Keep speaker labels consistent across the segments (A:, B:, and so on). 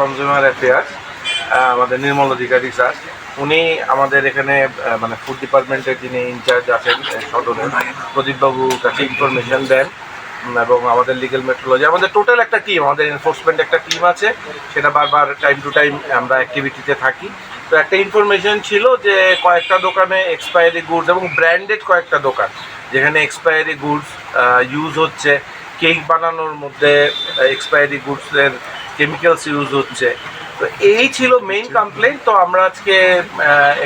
A: Consumer affairs আমাদের নির্মল অধিকারী sir. উনি আমাদের এখানে মানে ফুড ডিপার্টমেন্টের যিনি ইনচার্জ আছেন সদরের প্রদীপবাবু কাছে ইনফরমেশন দেন। এবং আমাদের লিগেল মেট্রোলজি আমাদের টোটাল একটা টিম আমাদের এনফোর্সমেন্ট একটা টিম আছে সেটা বারবার টাইম টু টাইম আমরা অ্যাক্টিভিটিতে থাকি। তো একটা ইনফরমেশন ছিল যে কয়েকটা দোকানে এক্সপায়ারি গুডস এবং ব্র্যান্ডেড কয়েকটা দোকান যেখানে এক্সপায়ারি গুডস ইউজ হচ্ছে কেক বানানোর মধ্যে এক্সপায়ারি গুডসের কেমিক্যালস ইউজ হচ্ছে। তো এই ছিল মেইন কমপ্লেন তো আমরা আজকে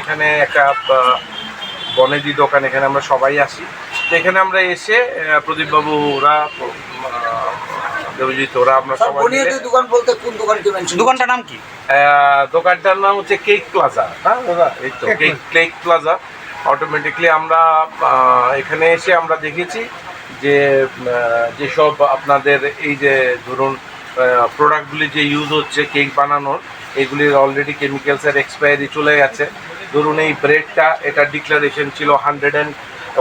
A: এখানে একটা বনেদি দোকান এখানে আমরা সবাই আসি। এখানে আমরা এসে প্রদীপবাবু ওরা দেবজিৎ ওরা আমরা সবাই
B: দোকান বলতে কোন দোকানকে
C: দোকানটার নাম কি?
A: দোকানটার নাম হচ্ছে কেক প্লাজা হ্যাঁ দাদা? এই তো কেক কেক প্লাজা অটোমেটিকলি আমরা এখানে এসে আমরা দেখেছি যে যেসব আপনাদের এই যে ধরুন প্রোডাক্টগুলি যে ইউজ হচ্ছে কেক বানানোর এগুলির অলরেডি কেমিক্যালসের এক্সপায়ারি চলে গেছে। ধরুন এই ব্রেডটা এটা ডিক্লারেশন ছিল hundred and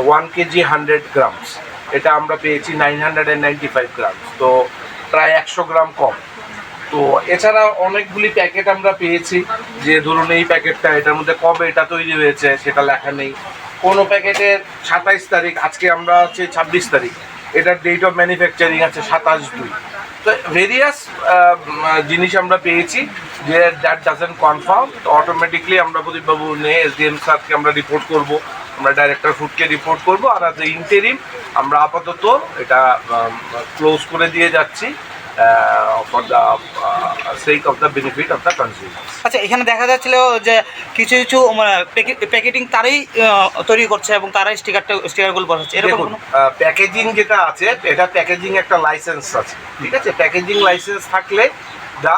A: one kg hundred grams. এটা আমরা পেয়েছি nine hundred and ninety five grams. তো প্রায় একশো গ্রাম কম। তো এছাড়া অনেকগুলি প্যাকেট আমরা পেয়েছি। যে ধরুন এই প্যাকেটটা, এটার মধ্যে কবে এটা তৈরি হয়েছে সেটা লেখা নেই। কোনো প্যাকেটের সাতাইশ তারিখ, আজকে আমরা হচ্ছে ছাব্বিশ তারিখ। এটার ডেট অফ ম্যানুফ্যাকচারিং আছে সাতাশ দুই। তো ভেরিয়াস জিনিস আমরা পেয়েছি যে দ্যাট ডাজেন্ট কনফার্ম তো অটোমেটিকলি আমরা প্রদীপবাবু নিয়ে এসডিএম স্যারকে আমরা রিপোর্ট করব। আমরা ডাইরেক্টর ফুডকে রিপোর্ট করব আর অ্যাজ ইন্টারিম আমরা আপাতত এটা ক্লোজ করে দিয়ে যাচ্ছি for the sake of the benefit of the consumer
C: আচ্ছা এখানে দেখা যাচ্ছিল যে কিছু কিছু প্যাকেটিং তারাই তৈরি করছে এবং তারাই স্টিকারটা স্টিকারগুলো বসাচ্ছে। এরকম
A: দেখুন প্যাকেজিং যেটা আছে এটা প্যাকেজিং একটা লাইসেন্স আছে ঠিক আছে? প্যাকেজিং লাইসেন্স থাকলে যা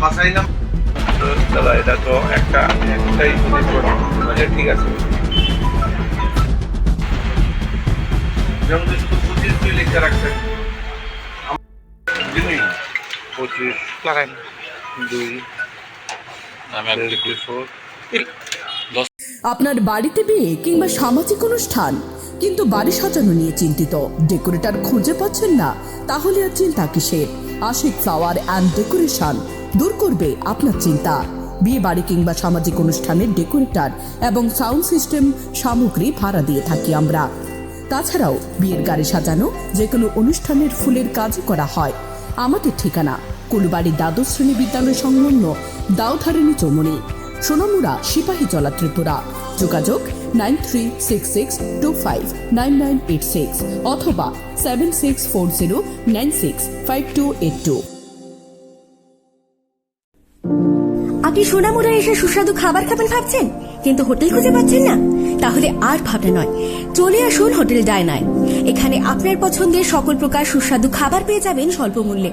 A: বাসাই নাম দাদা এটা তো একটা একটাই ঠিক আছে। যেমন শুধু পঁচিশ দুই লিখে রাখছেন। পঁচিশ।
C: লাগাই
A: দুই।
D: আপনার বাড়িতে বিয়ে কিংবা সামাজিক অনুষ্ঠান কিন্তু বাড়ি সাজানো নিয়ে চিন্তিত। ডেকোরেটর খুঁজে পাচ্ছেন না তাহলে আর চিন্তা কিসের? আশিক ফ্লাওয়ার অ্যান্ড ডেকোরেশন দূর করবে আপনার চিন্তা। বিয়ে বাড়ি কিংবা সামাজিক অনুষ্ঠানের ডেকোরেটর এবং সাউন্ড সিস্টেম সামগ্রী ভাড়া দিয়ে থাকি আমরা। তাছাড়াও বিয়ের গাড়ি সাজানো যে কোনো অনুষ্ঠানের ফুলের কাজও করা হয়। আমাদের ঠিকানা কুলবাড়ি দ্বাদশ শ্রেণি বিদ্যালয় সংলগ্ন দাউধারিণী চৌমনি সোনামুড়া সিপাহী জলা ত্রিপুরা। যোগাযোগ nine three six six two five nine nine eight six অথবা seven six four zero nine six five two eight two.
E: আপনি সোনামুড়া এসে সুস্বাদু খাবার খাবেন ভাবছেন? কিন্তু হোটেল খুঁজে পাচ্ছেন না? তাহলে আর ভাবনা নয়। চলে আসুন হোটেল ডায়নায়। এখানে আপনার পছন্দের সকল প্রকার সুস্বাদু খাবার পেয়ে যাবেন স্বল্প মূল্যে।